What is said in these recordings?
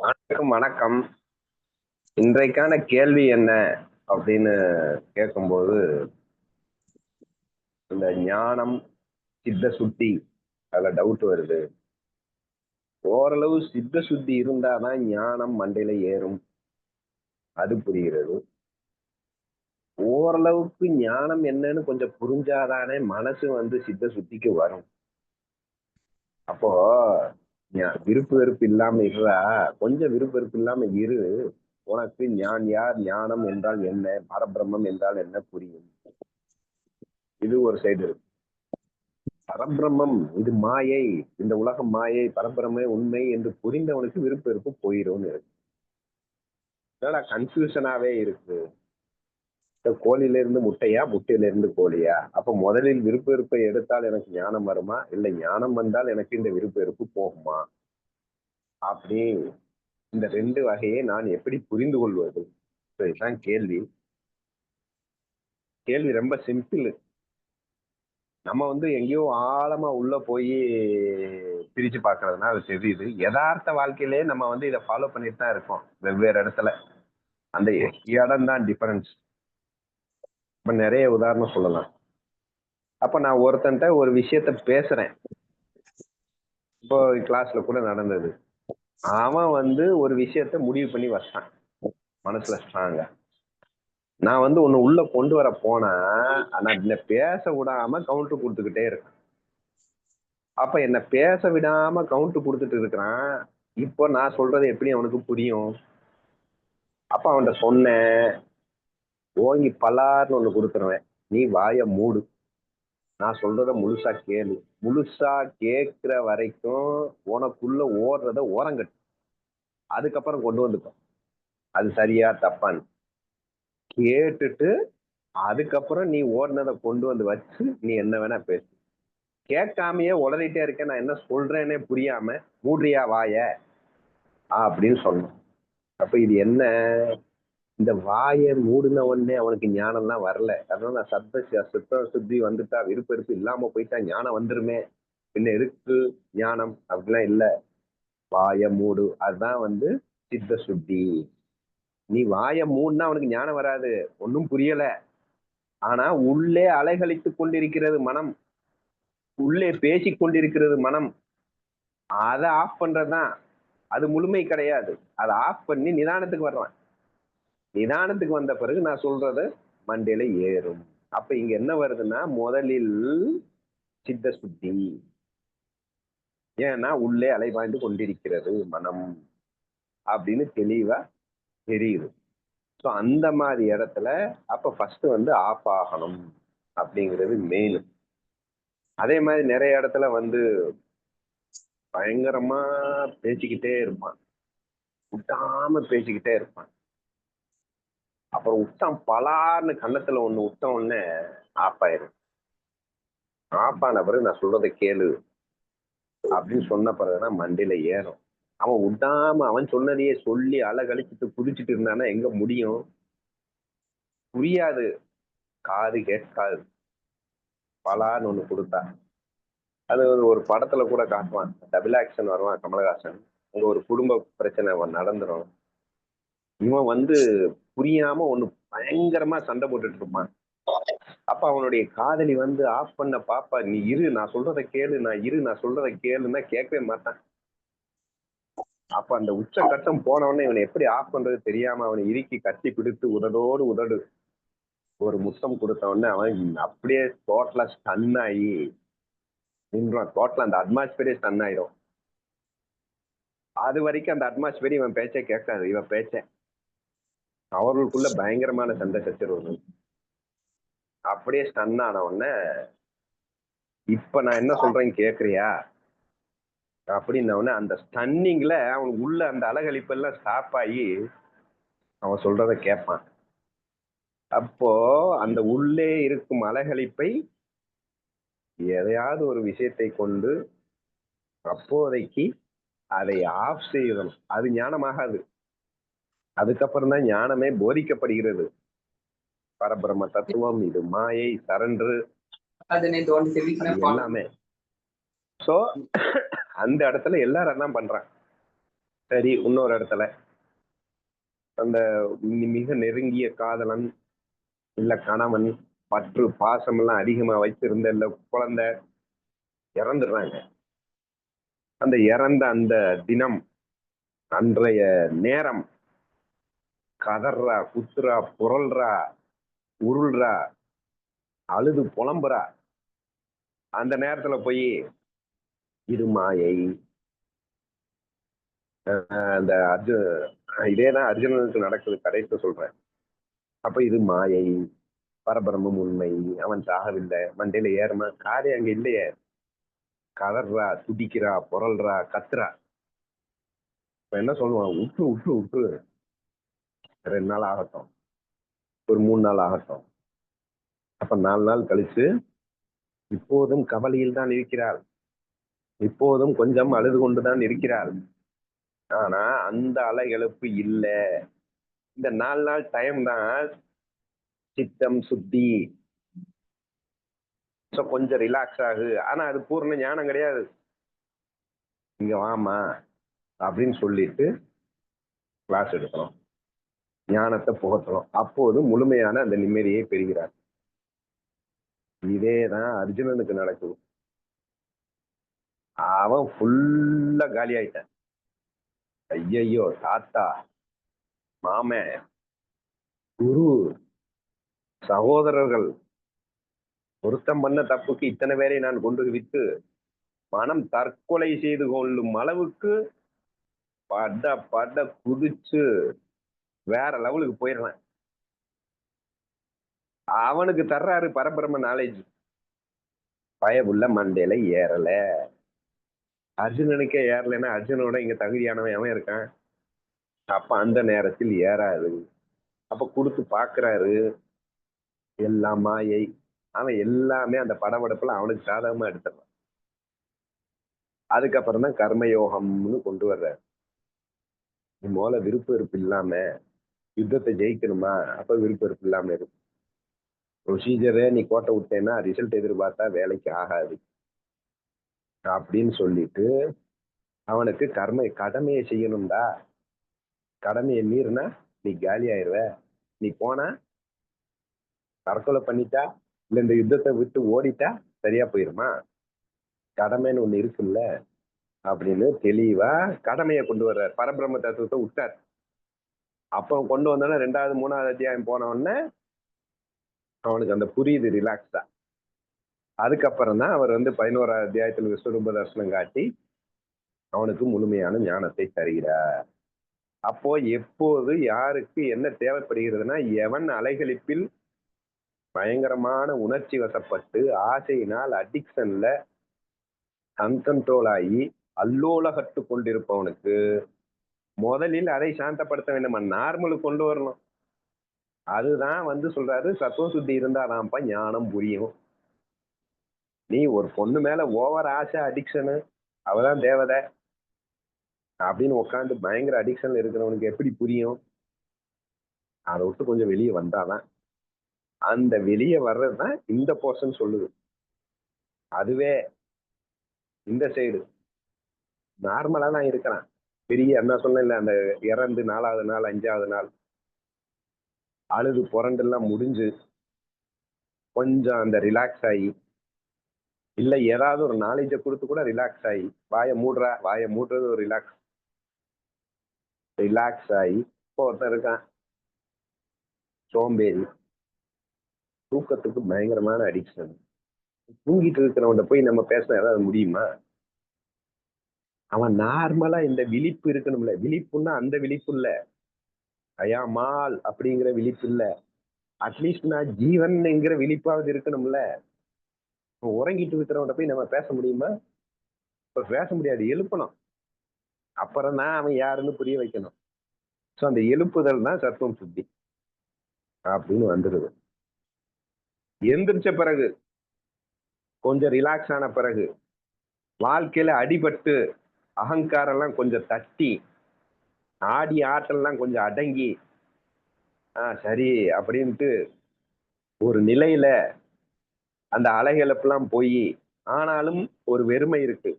அனைவருக்கும் வணக்கம். இன்றைக்கான கேள்வி என்ன அப்படின்னு கேட்கும்போது இந்த ஞானம் சித்த சுத்தி அதுல டவுட் வருது. ஓரளவு சித்த சுத்தி இருந்தாதான் ஞானம் மண்டையில ஏறும். அது புரிகிறது. ஓரளவுக்கு ஞானம் என்னன்னு கொஞ்சம் புரிஞ்சாதானே மனசு வந்து சித்த சுத்திக்கு வரும். அப்போ விருப்பு வெறுப்பு இல்லாம இருடா. கொஞ்சம் விருப்பு வெறுப்பு இல்லாம இரு. உனக்கு ஞான் யார்? ஞானம் என்றால் என்ன? பரபிரம்மம் என்றால் என்ன புரியும்? இது ஒரு சைடு இருக்கு. பரபிரம்மம் இது மாயை. இந்த உலகம் மாயை பரபிரமே உண்மை என்று புரிந்தவனுக்கு விருப்பு வெறுப்பு போயிடும்னு இருக்கு. கன்ஃபியூஷனாவே இருக்கு. கோழில இருந்து முட்டையா முட்டையில இருந்து கோழியா? அப்ப முதலில் விருப்ப வெறுப்பை எடுத்தால் எனக்கு ஞானம் வருமா? இல்ல ஞானம் வந்தால் எனக்கு இந்த விருப்ப வெறுப்பு போகுமா? அப்படி இந்த ரெண்டு வகையை நான் எப்படி புரிந்து கொள்வது? இதுதான் கேள்வி. கேள்வி ரொம்ப சிம்பிள் நம்ம வந்து எங்கேயோ ஆழமா உள்ள போய் பிரிச்சு பாக்குறதுனா அது தெரியுது. யதார்த்த வாழ்க்கையிலே நம்ம வந்து இதை ஃபாலோ பண்ணிட்டு தான் இருக்கோம். வெவ்வேறு இடத்துல. அந்த இடம் தான் டிஃபரன்ஸ் இப்ப நிறைய உதாரணம் சொல்லலாம். அப்ப நான் ஒருத்தன்ட்ட ஒரு விஷயத்த பேசுறேன். இப்போ கிளாஸ்ல கூட நடந்தது. அவன் வந்து ஒரு விஷயத்த முடிவு பண்ணி வச்சான். மனசுல ஸ்ட்ராங்கா நான் வந்து ஒண்ணு உள்ள கொண்டு வர போனா ஆனா என்ன பேச விடாம கவுண்டர் கொடுத்துக்கிட்டே இருக்கேன். அப்ப என்ன பேச விடாம கவுண்டர் கொடுத்துட்டு இருக்கிறான். இப்போ நான் சொல்றது எப்படி அவனுக்கு புரியும்? அப்ப அவன்கிட்ட சொன்னேன். ஓங்கி பலார்னு ஒண்ணு கொடுத்துருவேன். நீ வாய மூடு. நான் சொல்றத முழுசா கேளு. முழுசா கேட்கிற வரைக்கும் உனக்குள்ள ஓடுறத ஓரங்கட்டு. அதுக்கப்புறம் கொண்டு வந்துக்கும் அது சரியா தப்பான்னு. கேட்டுட்டு அதுக்கப்புறம் நீ ஓடினதை கொண்டு வந்து வச்சு நீ என்ன வேணா பேசு. கேட்காமையே உளறிட்டே இருக்கேன். நான் என்ன சொல்றேனே புரியாம மூடுறியா வாய? அப்படின்னு சொன்னோம் அப்ப இது என்ன? இந்த வாயை மூடின உடனே அவனுக்கு ஞானம்லாம் வரல. அதனால சத்த சுத்த சுத்தி வந்துட்டா விருப்ப வெறுப்பு இல்லாம போயிட்டா ஞானம் வந்துருமே. பின்ன இருக்கு ஞானம்? அப்படிலாம் இல்ல. வாய மூடு. அதுதான் வந்து சித்த சுத்தி. நீ வாய மூடுனா அவனுக்கு ஞானம் வராது. ஒன்றும் புரியல. ஆனா உள்ளே அலைகழித்து கொண்டிருக்கிறது மனம். உள்ளே பேசி கொண்டிருக்கிறது மனம். அதை ஆஃப் பண்றதுதான். அது முழுமை கிடையாது. அதை ஆஃப் பண்ணி நிதானத்துக்கு வர்றான். நிதானத்துக்கு வந்த பிறகு நான் சொல்றது மண்டையில ஏறும். அப்ப இங்க என்ன வருதுன்னா முதலில் சித்த சுத்தி. ஏன்னா உள்ளே அலைபாய்ந்து கொண்டிருக்கிறது மனம் அப்படின்னு தெளிவா தெரியுது. ஸோ அந்த மாதிரி இடத்துல அப்ப ஃபர்ஸ்ட் வந்து ஆஃப் ஆகணும் அப்படிங்கிறது மெயின் அதே மாதிரி நிறைய இடத்துல வந்து பயங்கரமா பேசிக்கிட்டே இருப்பான். விட்டாம பேசிக்கிட்டே இருப்பான். அப்புறம் விட்டான் பலார்னு கன்னத்துல ஒண்ணு விட்ட உடனே ஆஃப் ஆயிரும். ஆஃப் ஆன பிறகு நான் சொல்றதை கேளு அப்படின்னு சொன்ன பிறகுதான் மண்டையில ஏறும். அவன் விடாம அவன் சொன்னதையே சொல்லி அலகழிச்சிட்டு குதிச்சுட்டு இருந்தானா எங்க முடியும்? புரியாது. காது கேட்காது. பலான்னு ஒண்ணு கொடுத்தா. அது ஒரு- படத்துல கூட காட்டுவான். டபுள் ஆக்ஷன் வருவான் கமலஹாசன். அங்க ஒரு குடும்ப பிரச்சனை அவன் நடந்துரும். இவன் வந்து புரியாம ஒண்ணு பயங்கரமா சண்டை போட்டுட்டு இருப்பான். அப்ப அவனுடைய காதலி வந்து ஆஃப் பண்ண பாப்பா நீ இரு நான் சொல்றத கேளு நான் இரு நான் சொல்றத கேளுன்னா கேட்கவே மாட்டான். அப்ப அந்த உச்ச கட்டம் போன உடனே இவனை எப்படி ஆஃப் பண்றது தெரியாம அவனை இறுக்கி கட்டி பிடித்து உதடோடு உதடு ஒரு முத்தம் கொடுத்த உடனே அவன் அப்படியே டோட்டலா ஸ்டன் ஆகி நின்றான் டோட்டலா அந்த அட்மாஸ்பியரே ஸ்டன் ஆயிடும் அது வரைக்கும் அந்த அட்மாஸ்பியர் இவன் பேச்சே கேட்காது இவன் பேச்ச. அவர்களுக்குள்ள பயங்கரமான சண்டை சச்சரவு அப்படியே ஸ்டன் ஆன உடனே இப்ப நான் என்ன சொல்றேன் கேக்குறியா? அப்படின்ன உடனே அந்த ஸ்டன்னிங்ல அவனுக்கு உள்ள அந்த அலகழிப்பெல்லாம் ஸ்டாப் ஆகி அவன் சொல்றத கேட்பான். அப்போ அந்த உள்ளே இருக்கும் அலகழிப்பை எதையாவது ஒரு விஷயத்தை கொண்டு அப்போதைக்கு அதை ஆஃப் செய்யணும். அது ஞானமாகாது. அதுக்கப்புறம் தான் ஞானமே போதிக்கப்படுகிறது. பரபிரம தத்துவம் இது மாயை சரன்று எல்லாமே. சோ அந்த இடத்துல எல்லாரும் என்ன பண்றான் சரி இன்னொரு இடத்துல. அந்த மிக நெருங்கிய காதலன் இல்ல கணவன் பற்று பாசம் எல்லாம் அதிகமா வச்சிருந்த இல்ல குழந்தை இறந்துடுறாங்க. அந்த இறந்த அந்த தினம் அன்றைய நேரம் கதறா குத்துறா புரள்றா உருள்றா அழுது புலம்புறா. அந்த நேரத்துல போய் இது மாயை. அந்த அர்ஜு இதேதான் அர்ஜுனனுக்கு நடக்குது கடைசி சொல்றேன். அப்ப இது மாயை பரபரமும் உண்மை அவன் சாகவில்லை மண்டையில ஏறுமா? காதே அங்க இல்லையே. கதறா துடிக்கிறா புரள்றா கத்துறா. இப்ப என்ன சொல்லுவான்? உற்று விட்டு விட்டு ரெண்டு நாள் ஆகட்டும். ஒரு மூணு நாள் ஆகட்டும். அப்ப நாலு நாள் கழிச்சு இப்போதும் கவலையில் தான் இருக்கிறாள். இப்போதும் கொஞ்சம் அழுது கொண்டுதான் இருக்கிறாள். ஆனா அந்த அலைகளுப்பு இல்லை. இந்த நாலு நாள் டைம் தான் சித்தம் சுத்தி. கொஞ்சம் ரிலாக்ஸ் ஆகு. ஆனா அது பூர்ண ஞானம் கிடையாது. இங்க வாமா அப்படின்னு சொல்லிட்டு கிளாஸ் எடுக்கணும். ஞானத்தை புகட்டணும் அப்போது முழுமையான அந்த நிம்மதியை பெறுகிறார். இதே தான் அர்ஜுனனுக்கு நடக்குது. அவன் ஃபுல்லா காலி ஆயிட்டான் ஐயையோ தாத்தா மாமன் குரு சகோதரர்கள் பொருத்தம் பண்ண தப்புக்கு இத்தனை பேரை நான் கொண்டு விட்டு மனம் தற்கொலை செய்து கொள்ளும் அளவுக்கு பட பட குதிச்சு வேற லெவலுக்கு போயிடுறான். அவனுக்கு தர்றாரு பரபரம நாலேஜ் பயபுள்ள மண்டையில ஏறல. அர்ஜுனனுக்கே ஏறலைன்னா அர்ஜுனோட இங்க தகுதியானவன் அவன் இருக்கான்? அப்ப அந்த நேரத்தில் ஏறாது அப்ப கொடுத்து பாக்குறாரு. எல்லாம் மாயை. அவன் எல்லாமே அந்த படபடப்புல அவனுக்கு சாதகமா எடுத்துடுறான். அதுக்கப்புறம் தான் கர்மயோகம்னு கொண்டு வர்றாரு. நீ முதல்ல விருப்ப வெறுப்பு இல்லாம யுத்தத்தை ஜெயிக்கணுமா? அப்ப விருப்பம் இல்லாமல் இருக்கும். ப்ரொசீஜரே நீ கோட்டை விட்டேன்னா ரிசல்ட் எதிர்பார்த்தா வேலைக்கு ஆகாது. அப்படின்னு சொல்லிட்டு அவனுக்கு கர்ம கடமையை செய்யணும்டா. கடமையை மீறினா நீ காலி ஆயிடுவ நீ போனா தற்கொலை பண்ணிட்டா இல்ல இந்த யுத்தத்தை விட்டு ஓடிட்டா சரியா போயிருமா? கடமைன்னு ஒண்ணு இருக்குல்ல? அப்படின்னு தெளிவா கடமையை கொண்டு வர்றார். பரபிரம்ம தத்துவத்தை விட்டார். அப்போ கொண்டு வந்தோடனே ரெண்டாவது மூணாவது அத்தியாயம் போன உடனே அவனுக்கு அந்த புரியுது ரிலாக்ஸா அதுக்கப்புறம் தான் அவர் வந்து பதினோராவது அத்தியாயத்தில் விஸ்வரூப தர்சனம் காட்டி அவனுக்கு முழுமையான ஞானத்தை தருகிறார். அப்போ எப்போது யாருக்கு என்ன தேவைப்படுகிறதுனா எவன் அலைகளிப்பில் பயங்கரமான உணர்ச்சி வசப்பட்டு ஆசையினால் அடிக்ஷன்ல அன்கண்ட்ரோல் ஆகி அல்லோலகட்டு கொண்டிருப்பவனுக்கு முதலில் அதை சாந்தப்படுத்த வேண்டும். நார்மலுக்கு கொண்டு வரணும். அதுதான் வந்து சொல்றாரு சத்துவ சுத்தி இருந்தாதான்ப்பா ஞானம் புரியும். நீ ஒரு பொண்ணு மேல ஓவர் ஆசை அடிக்ஷனு அவதான் தேவதை அப்படின்னு உட்காந்து பயங்கர அடிக்ஷன்ல இருக்கிறவனுக்கு எப்படி புரியும்? அதை விட்டு கொஞ்சம் வெளியே வந்தாதான். அந்த வெளியே வர்றதுதான் இந்த போர்ஷன் சொல்லுது. அதுவே இந்த சைடு நார்மலா தான் இருக்கிறான். பெரிய என்ன சொன்னேன்ல அந்த இறந்து நாலாவது நாள் அஞ்சாவது நாள் அழுது புரண்டெல்லாம் முடிஞ்சு கொஞ்சம் அந்த ரிலாக்ஸ் ஆகி இல்ல ஏதாவது ஒரு நாலேஜை கொடுத்து கூட ரிலாக்ஸ் ஆகி வாயை மூடுறா வாயை மூடுறது ஒரு ரிலாக்ஸ் ரிலாக்ஸ் ஆகி இப்போ ஒருத்தன் இருக்கான் சோம்பேறி தூக்கத்துக்கு பயங்கரமான அடிக்ஷன் தூங்கிட்டு இருக்கிறவன்ட போய் நம்ம பேசினா ஏதாவது முடியுமா? அவன் நார்மலா இந்த விழிப்பு இருக்கணும்ல. விழிப்புன்னா அந்த விழிப்பு இல்ல. அயாமால் அப்படிங்கிற விழிப்பு இல்ல. அட்லீஸ்ட் நான் ஜீவன்ங்கிற விழிப்பாவது இருக்கணும்ல. உறங்கிட்டு இருக்கிறவன்ட போய் நம்ம பேச முடியுமா? இப்ப பேச முடியாது. எழுப்பணும். அப்புறம் தான் அவன் யாருன்னு புரிய வைக்கணும். ஸோ அந்த எழுப்புதல் தான் சத்துவம் சுத்தி அப்படின்னு வந்துடுது எந்திரிச்ச பிறகு கொஞ்சம் ரிலாக்ஸ் ஆன பிறகு வாழ்க்கையில அடிபட்டு அகங்காரம் எல்லாம் கொஞ்சம் தட்டி ஆடி ஆற்றல்லாம் கொஞ்சம் அடங்கி ஆ சரி அப்படின்ட்டு ஒரு நிலையில அந்த அலைகளப்பெல்லாம் போய் ஆனாலும் ஒரு வெறுமை இருக்கு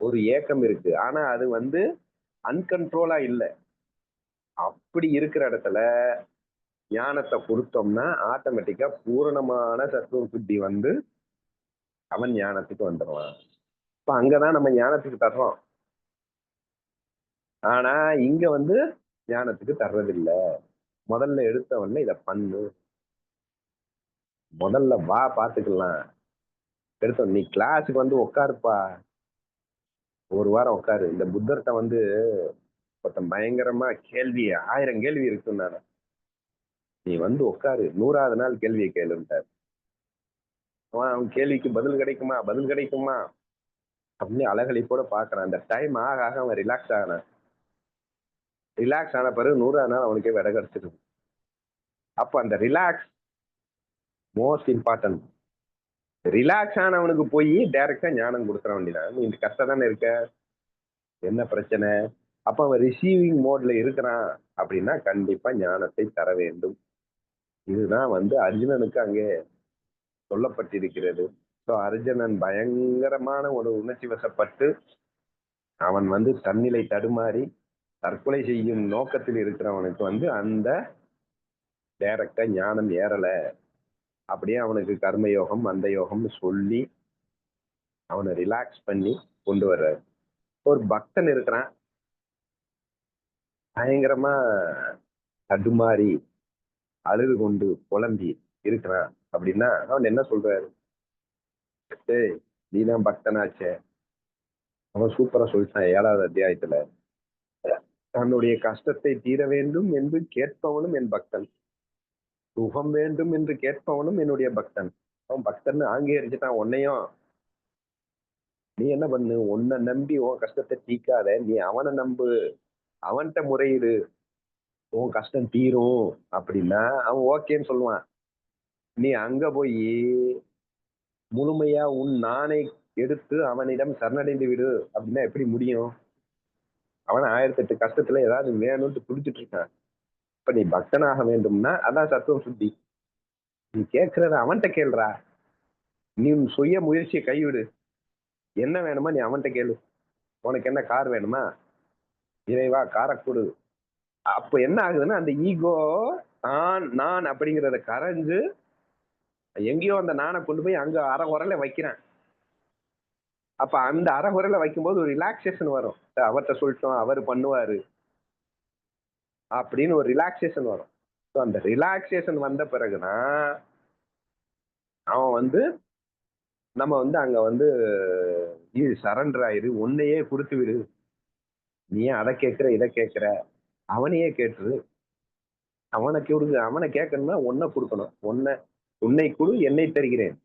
ஒரு ஏக்கம் இருக்கு. ஆனா அது வந்து அன்கண்ட்ரோலா இல்லை. அப்படி இருக்கிற இடத்துல ஞானத்தை கொடுத்தோம்னா ஆட்டோமேட்டிக்கா பூரணமான சத்துவ சுத்தி வந்து அவன் ஞானத்துக்கு வந்துடுவான் இப்ப அங்கதான் நம்ம ஞானத்துக்கு தர்றோம். ஆனா இங்க வந்து ஞானத்துக்கு தர்றதில்ல. முதல்ல எடுத்தவொடனே இத பண்ணு. முதல்ல வா பாத்துக்கலாம். எடுத்த நீ கிளாஸுக்கு வந்து உட்காருப்பா. ஒரு வாரம் உட்காரு. இந்த புத்தர்கிட்ட வந்து ஒருத்தன் பயங்கரமா கேள்வி ஆயிரம் கேள்வி இருக்குன்னாரு நீ வந்து உட்காரு. நூறாவது நாள் கேள்வியை கேளுன்ட்டார். அவன் அவன் கேள்விக்கு பதில் கிடைக்குமா? பதில் கிடைக்குமா? அப்படின்னு அழகழிப்போட பாக்குறான் அந்த டைம் ஆக ஆக அவன் ரிலாக்ஸ் ஆகினான் ரிலாக்ஸ் ஆன பிறகு நூறாவது நாள் அவனுக்கே விட கிடைச்சிருக்கு அப்போ அந்த ரிலாக்ஸ் மோஸ்ட் இம்பார்ட்டன்ட் ரிலாக்ஸ் ஆனவனுக்கு போய் டைரக்டா ஞானம் கொடுத்துற வேண்டியதான் நீ இந்த கஷ்டம் தானே இருக்க? என்ன பிரச்சனை? அப்ப அவன் ரிசீவிங் மோட்ல இருக்கிறான் அப்படின்னா கண்டிப்பா ஞானத்தை தர வேண்டும். இதுதான் வந்து அர்ஜுனனுக்கு அங்கே சொல்லப்பட்டிருக்கிறது. ஸோ அர்ஜுனன் பயங்கரமான ஒரு உணர்ச்சி வசப்பட்டு அவன் வந்து தன்னிலை தடுமாறி தற்கொலை செய்யும் நோக்கத்தில் இருக்கிறவனுக்கு வந்து அந்த டேரக்டா ஞானம் ஏறல. அப்படியே அவனுக்கு கர்ம யோகம் அந்த யோகம்னு சொல்லி அவனை ரிலாக்ஸ் பண்ணி கொண்டு வர்றாரு. ஒரு பக்தன் இருக்கிறான். பயங்கரமா தடுமாறி அழுது கொண்டு புலம்பி இருக்கிறான். அப்படின்னா அவன் என்ன சொல்றாரு? டேய் நீ தான் பக்தனாச்சே. அவன் சூப்பரா சொல்லிட்டான் ஏழாவது அத்தியாயத்துல. தன்னுடைய கஷ்டத்தை தீர வேண்டும் என்று கேட்பவனும் என் பக்தன். சுகம் வேண்டும் என்று கேட்பவனும் என்னுடைய பக்தன். அவன் பக்தன் ஆங்கீகரிச்சுட்டான் உன்னையும். நீ என்ன பண்ணு? உன்னை நம்பி உன் கஷ்டத்தை தீக்காத. நீ அவனை நம்பு. அவன்கிட்ட முறையிடு. உன் கஷ்டம் தீரும். அப்படின்னா அவன் ஓகேன்னு சொல்லுவான். நீ அங்க போய் முழுமையா உன் நானை எடுத்து அவனிடம் சரணடைந்து விடு. அப்படின்னா எப்படி முடியும்? அவன் ஆயிரத்தி எட்டு கஷ்டத்துல ஏதாவது வேணும்னு துடிச்சிட்டு இருக்கான். இப்ப நீ பக்தனாக வேண்டும்னா அதான் சத்துவம் சுத்தி. நீ கேட்கறத அவன்கிட்ட கேள்றா. நீ உன் சுய முயற்சியை கைவிடு. என்ன வேணுமா நீ அவன்கிட்ட கேளு. உனக்கு என்ன கார் வேணுமா? இறைவா காரை கொடு. அப்ப என்ன ஆகுதுன்னா அந்த ஈகோ தான் நான் அப்படிங்கிறத கரைஞ்சு எங்கேயோ அந்த நானை கொண்டு போய் அங்க அரை அறகுறையில வைக்கிறேன். அப்ப அந்த அறகுறையில வைக்கும்போது ஒரு ரிலாக்ஸேஷன் வரும். அவர்கிட்ட சொல்லிட்டோம் அவர் பண்ணுவாரு. அப்படின்னு ஒரு ரிலாக்ஸேஷன் வரும். ஸோ அந்த ரிலாக்ஸேஷன் வந்த பிறகுதான் அவன் வந்து நம்ம வந்து அங்க வந்து இது சரண்டர் ஆயிரு. உன்னையே கொடுத்து விடு. நீ அதை கேட்குற இதை கேட்குற. அவனையே கேட்டுரு. அவனை கொடுக்கு அவனை கேட்கணும்னா ஒன்றை கொடுக்கணும். ஒன்றை உன்னை கொடு என்னை தருகிறேன்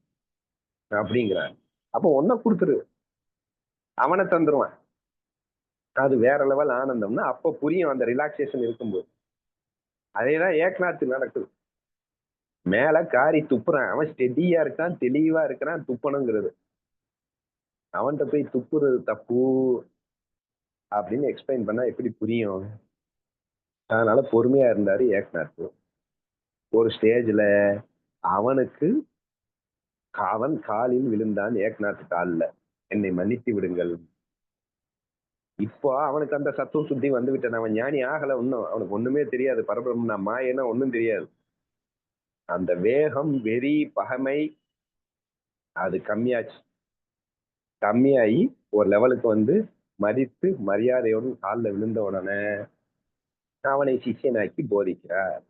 அப்படிங்கிறார். அப்போ ஒன்ன கொடுத்துரு. அவனை தந்துருவான். அது வேற லெவல் ஆனந்தம்னா அப்போ புரியும் அந்த ரிலாக்ஸேஷன் இருக்கும்போது. அதேதான் ஏக்நாத்து நடக்குது. மேல காரி துப்புறான். அவன் ஸ்டெடியா இருக்கான் தெளிவா இருக்கிறான் துப்பணுங்கிறது. அவன்கிட்ட போய் துப்புறது தப்பு அப்படின்னு எக்ஸ்பிளைன் பண்ணா எப்படி புரியும்? அதனால பொறுமையா இருந்தாரு ஏக்நாத். ஒரு ஸ்டேஜ்ல அவனுக்கு அவன் காலில் விழுந்தான் ஏக்நாத் காலில். என்னை மன்னித்து விடுங்கள். இப்போ அவனுக்கு அந்த சத்துவம் சுத்தி வந்து விட்டான். அவன் ஞானி ஆகல ஒன்றும் அவனுக்கு ஒண்ணுமே தெரியாது. பரபிரம்ம மாயனா ஒன்றும் தெரியாது. அந்த வேகம் வெறி பகமை அது கம்மியாச்சு. கம்மியாகி ஒரு லெவலுக்கு வந்து மதித்து மரியாதையோடு காலில் விழுந்த உடனே அவனை சிஷியனாக்கி போதிக்கிறார்.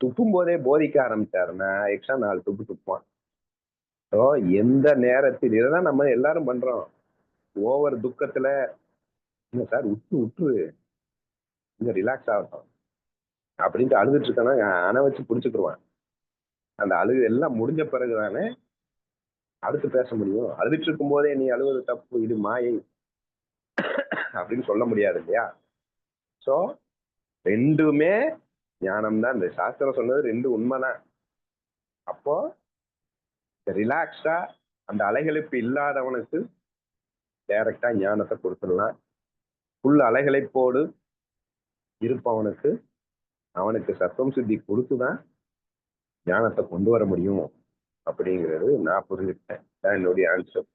துப்பும் போதே போதிக்க ஆரம்பிச்சாருன்னா எக்ஸ்ட்ரா நாலு துப்பு துப்புவான். ஸோ எந்த நேரத்தில் இதைதான் நம்ம எல்லாரும் பண்றோம். ஓவர் துக்கத்துல இல்லை சார் விட்டு விட்டுரு இங்க ரிலாக்ஸ் ஆகட்டும். அப்படின்ட்டு அழுதுட்டு இருக்கானா அணை வச்சு பிடிச்சிக்கிருவான். அந்த அழுகு எல்லாம் முடிஞ்ச பிறகு தானே அடுத்து பேச முடியும். அழுதுட்டு இருக்கும் போதே நீ அழுவது தப்பு இது மாயை. அப்படின்னு சொல்ல முடியாது இல்லையா? ஸோ ரெண்டுமே ஞானம் தான் இந்த சாஸ்திரம் சொன்னது ரெண்டு உண்மைதான். அப்போ ரிலாக்ஸா அந்த அலைகளிப்பு இல்லாதவனுக்கு டைரக்டா ஞானத்தை கொடுத்துடலாம். ஃபுல் அலைகளைப்போடு இருப்பவனுக்கு அவனுக்கு சத்தம் சுத்தி கொடுத்துதான் ஞானத்தை கொண்டு வர முடியும். அப்படிங்கிறது நான் புரிஞ்சுக்கிட்டேன். என்னுடைய ஆன்சர்